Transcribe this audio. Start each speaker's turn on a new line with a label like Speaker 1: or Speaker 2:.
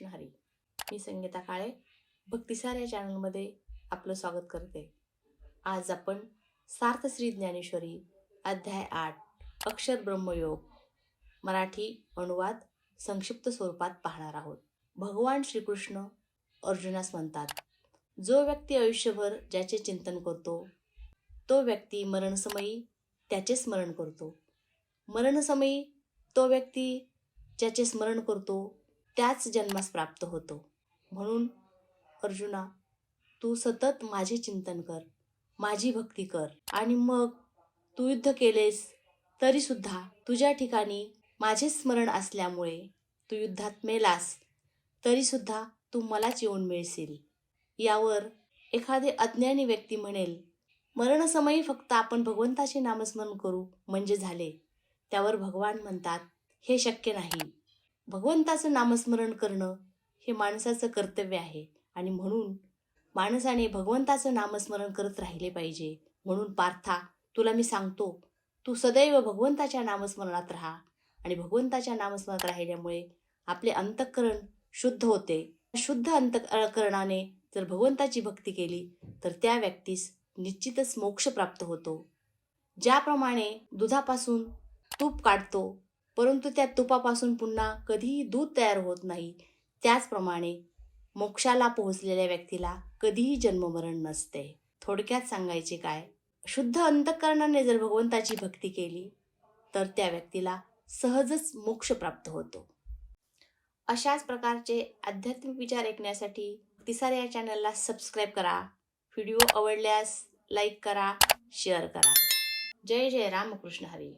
Speaker 1: कृष्ण हरी मी संगीता काळे भक्तिसार या चॅनलमध्ये आपलं स्वागत करते. आज आपण सार्थश्री ज्ञानेश्वरी अध्याय आठ अक्षर ब्रह्मयोग मराठी अनुवाद संक्षिप्त स्वरूपात पाहणार आहोत. भगवान श्रीकृष्ण अर्जुनास म्हणतात जो व्यक्ती आयुष्यभर ज्याचे चिंतन करतो तो व्यक्ती मरणसमयी त्याचे स्मरण करतो. मरणसमयी तो व्यक्ती ज्याचे स्मरण करतो त्याच जन्मास प्राप्त होतो. म्हणून अर्जुना तू सतत माझे चिंतन कर माझी भक्ती कर आणि मग तू युद्ध केलेस तरीसुद्धा तुझ्या ठिकाणी माझे स्मरण असल्यामुळे तू युद्धात मेलास तरीसुद्धा तू मलाच येऊन मिळशील. यावर एखादे अज्ञानी व्यक्ती म्हणेल मरणसमयी फक्त आपण भगवंताचे नामस्मरण करू म्हणजे झाले. त्यावर भगवान म्हणतात हे शक्य नाही. भगवंताचं नामस्मरण करणं हे माणसाचं कर्तव्य आहे. आणि म्हणून माणसाने भगवंताचं नामस्मरण करत राहिले पाहिजे. म्हणून पार्था तुला मी सांगतो तू सदैव भगवंताच्या नामस्मरणात राहा. आणि भगवंताच्या नामस्मरणात राहिल्यामुळे आपले अंतःकरण शुद्ध होते. शुद्ध अंतःकरणाने जर भगवंताची भक्ती केली तर त्या व्यक्तीस निश्चितच मोक्ष प्राप्त होतो. ज्याप्रमाणे दुधापासून तूप काढतो परंतु त्या तुपापासून पुन्हा कधीही दूध तयार होत नाही. त्याचप्रमाणे मोक्षाला पोहोचलेल्या व्यक्तीला कधीही जन्ममरण नसते. थोडक्यात सांगायचे काय? शुद्ध अंतःकरणाने जर भगवंताची भक्ती केली तर त्या व्यक्तीला सहजच मोक्ष प्राप्त होतो. अशाच प्रकारचे आध्यात्मिक विचार ऐकण्यासाठी तिसार या चॅनलला सबस्क्राईब करा. व्हिडिओ आवडल्यास लाईक करा शेअर करा. जय जय रामकृष्ण हरी.